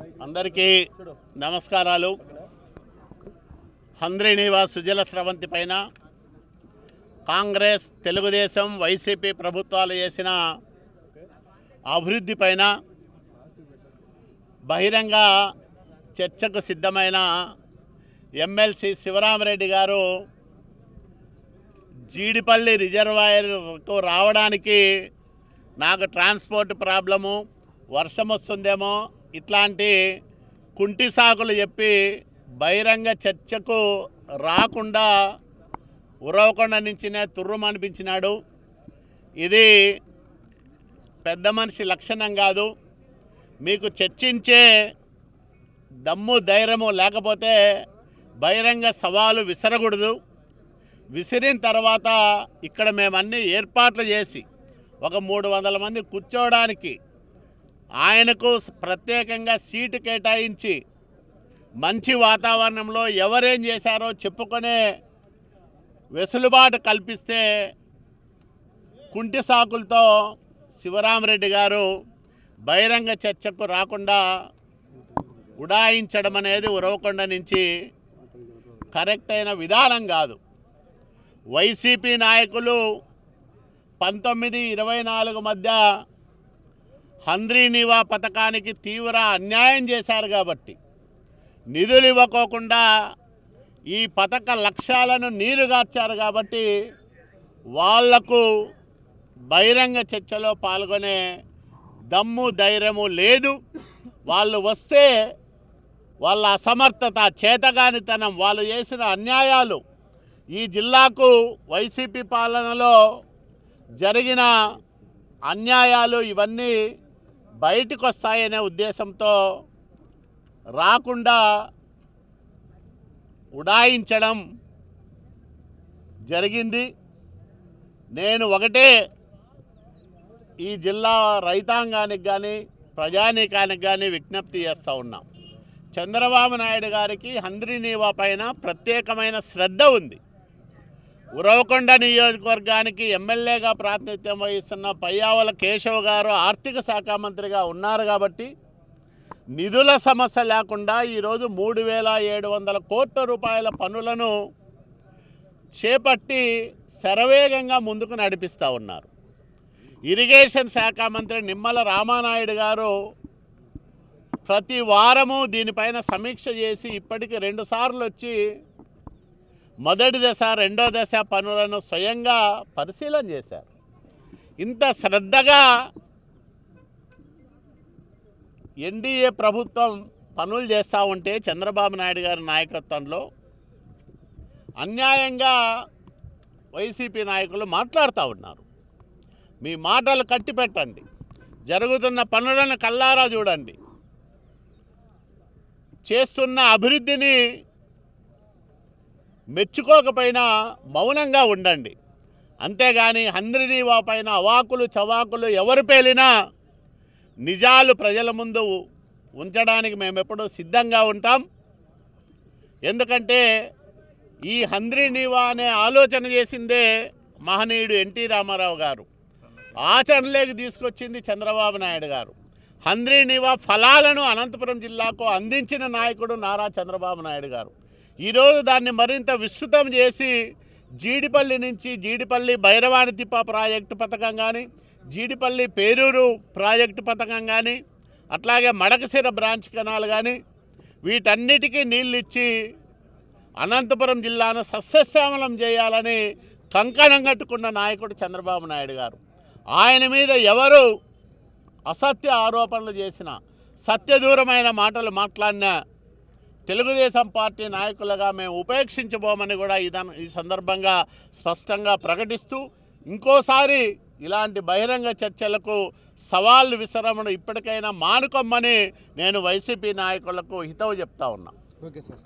అందరికీ నమస్కారాలు. హంద్రీనివా సుజల స్రవంతి పైన కాంగ్రెస్ తెలుగుదేశం వైసీపీ ప్రభుత్వాలు చేసిన అభివృద్ధి పైన బహిరంగ చర్చకు సిద్ధమైన ఎమ్మెల్సీ శివరామరెడ్డి గారు జీడిపల్లి రిజర్వాయర్కు రావడానికి నాకు ట్రాన్స్పోర్ట్ ప్రాబ్లము వర్షం వస్తుందేమో ఇట్లాంటి కుంటి సాకులు చెప్పి బహిరంగ చర్చకు రాకుండా ఉరవకొండ నుంచినే తుర్రుమనిపించినాడు ఇది పెద్ద మనిషి లక్షణం కాదు. మీకు చర్చించే దమ్ము ధైర్యము లేకపోతే బహిరంగ సవాలు విసరకూడదు. విసిరిన తర్వాత ఇక్కడ మేమన్నీ ఏర్పాట్లు చేసి ఒక మూడు వందల మంది కూర్చోవడానికి ఆయనకు ప్రత్యేకంగా సీటు కేటాయించి మంచి వాతావరణంలో ఎవరేం చేశారో చెప్పుకునే వెసులుబాటు కల్పిస్తే కుంటి సాకులతో శివరామరెడ్డి గారు బహిరంగ చర్చకు రాకుండా ఉడాయించడం అనేది ఉరవకొండ నుంచి కరెక్ట్ అయిన విధానం కాదు. వైసీపీ నాయకులు పంతొమ్మిది ఇరవై నాలుగు మధ్య హంద్రీనివా పథకానికి తీవ్ర అన్యాయం చేశారు కాబట్టి నిధులు ఇవ్వకోకుండా ఈ పథక లక్ష్యాలను నీరుగార్చారు కాబట్టి వాళ్ళకు బహిరంగ చర్చలో పాల్గొనే దమ్ము ధైర్యము లేదు. వాళ్ళు వస్తే వాళ్ళ అసమర్థత చేతగానితనం వాళ్ళు చేసిన అన్యాయాలు ఈ జిల్లాకు వైసీపీ పాలనలో జరిగిన అన్యాయాలు ఇవన్నీ బయటకు వస్తాయనే ఉద్దేశంతో రాకుండా ఉడాయించడం జరిగింది. నేను ఒకటే ఈ జిల్లా రైతాంగానికి కానీ ప్రజానీకానికి కానీ విజ్ఞప్తి చేస్తూ ఉన్నాం. చంద్రబాబు నాయుడు గారికి హంద్రీనీవా పైన ప్రత్యేకమైన శ్రద్ధ ఉంది. ఉరవకొండ నియోజకవర్గానికి ఎమ్మెల్యేగా ప్రాతినిధ్యం వహిస్తున్న పయ్యావల కేశవ్ గారు ఆర్థిక శాఖ మంత్రిగా ఉన్నారు కాబట్టి నిధుల సమస్య లేకుండా ఈరోజు మూడు వేల ఏడు వందల కోట్ల రూపాయల పనులను చేపట్టి శరవేగంగా ముందుకు నడిపిస్తూ ఉన్నారు. ఇరిగేషన్ శాఖ మంత్రి నిమ్మల రామానాయుడు గారు ప్రతి వారము దీనిపైన సమీక్ష చేసి ఇప్పటికి రెండుసార్లు వచ్చి మొదటి దశ రెండో దశ పనులను స్వయంగా పరిశీలన చేశారు. ఇంత శ్రద్ధగా ఎన్డీఏ ప్రభుత్వం పనులు చేస్తూ ఉంటే చంద్రబాబు నాయుడు గారి నాయకత్వంలో అన్యాయంగా వైసీపీ నాయకులు మాట్లాడుతూ ఉన్నారు. మీ మాటలు కట్టిపెట్టండి. జరుగుతున్న పనులను కల్లారా చూడండి. చేస్తున్న అభివృద్ధిని మెచ్చుకోకపోయినా మౌనంగా ఉండండి. అంతేగాని హంద్రినీవా పైన అవాకులు చవాకులు ఎవరు పేలినా నిజాలు ప్రజల ముందు ఉంచడానికి మేము ఎప్పుడూ సిద్ధంగా ఉంటాం. ఎందుకంటే ఈ హంద్రినీవా అనే ఆలోచన చేసిందే మహనీయుడు ఎన్టీ రామారావు గారు. ఆచరణలోకి తీసుకొచ్చింది చంద్రబాబు నాయుడు గారు. హంద్రీనివా ఫలాలను అనంతపురం జిల్లాకు అందించిన నాయకుడు నారా చంద్రబాబు నాయుడు గారు. ఈరోజు దాన్ని మరింత విస్తృతం చేసి జీడిపల్లి నుంచి జీడిపల్లి భైరవాణి తిప్ప ప్రాజెక్టు పథకం కానీ జీడిపల్లి పేరూరు ప్రాజెక్టు పథకం కానీ అట్లాగే మడకసిర బ్రాంచ్ కెనాల్ కానీ వీటన్నిటికీ నీళ్ళు ఇచ్చి అనంతపురం జిల్లాను సస్యశ్యామలం చేయాలని కంకణం కట్టుకున్న నాయకుడు చంద్రబాబు నాయుడు గారు. ఆయన మీద ఎవరు అసత్య ఆరోపణలు చేసిన సత్యదూరమైన మాటలు మాట్లాడిన తెలుగుదేశం పార్టీ నాయకులుగా మేము ఉపేక్షించబోమని కూడా ఇదన్ ఈ సందర్భంగా స్పష్టంగా ప్రకటిస్తూ ఇంకోసారి ఇలాంటి బహిరంగ చర్చలకు సవాళ్ళు విసరమును ఇప్పటికైనా మానుకోమని నేను వైసీపీ నాయకులకు హితవు చెప్తా ఉన్నా. Okay sir.